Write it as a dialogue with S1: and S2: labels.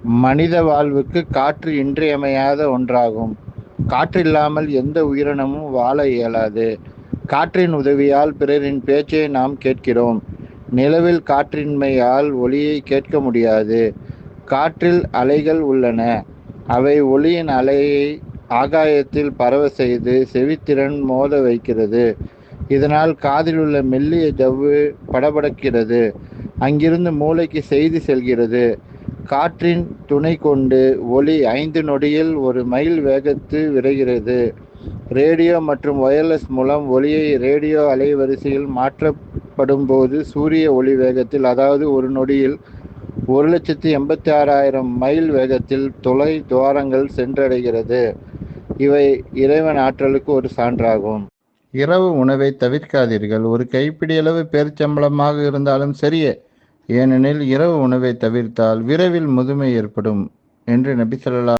S1: மனித வாழ்வுக்கு காற்று இன்றியமையாத ஒன்றாகும். காற்றில்லாமல் எந்த உயிரினமும் வாழ இயலாது. காற்றின் உதவியால் பிறரின் பேச்சை நாம் கேட்கிறோம். நிலவில் காற்றின்மையால் ஒளியை கேட்க முடியாது. காற்றில் அலைகள் உள்ளன. அவை ஒளியின் அலையை ஆகாயத்தில் பரவ செய்து செவித்திறன் மோத வைக்கிறது. இதனால் காதில் உள்ள மெல்லிய ஜவ்வு படபடக்கிறது. அங்கிருந்து மூளைக்கு செய்தி செல்கிறது. காற்றின் துணை கொண்டு ஒளி ஐந்து நொடியில் ஒரு மைல் வேகத்து விரைகிறது. ரேடியோ மற்றும் ஒயர்லெஸ் மூலம் ஒளியை ரேடியோ அலைவரிசையில் மாற்றப்படும் போது சூரிய ஒளி வேகத்தில் அதாவது ஒரு நொடியில் ஒரு லட்சத்தி எண்பத்தி ஆறாயிரம் மைல் வேகத்தில் தொலை துவாரங்கள் சென்றடைகிறது. இவை இறைவன் ஆற்றலுக்கு ஒரு சான்றாகும். இரவு உணவை தவிர்க்காதீர்கள். ஒரு கைப்பிடியளவு பேர்ச்சம்பளமாக இருந்தாலும் சரியே ஏனெனில் இரவு உணவை தவிர்த்தால் விரைவில் முதுமை ஏற்படும் என்று நபி ஸல்லல்லாஹு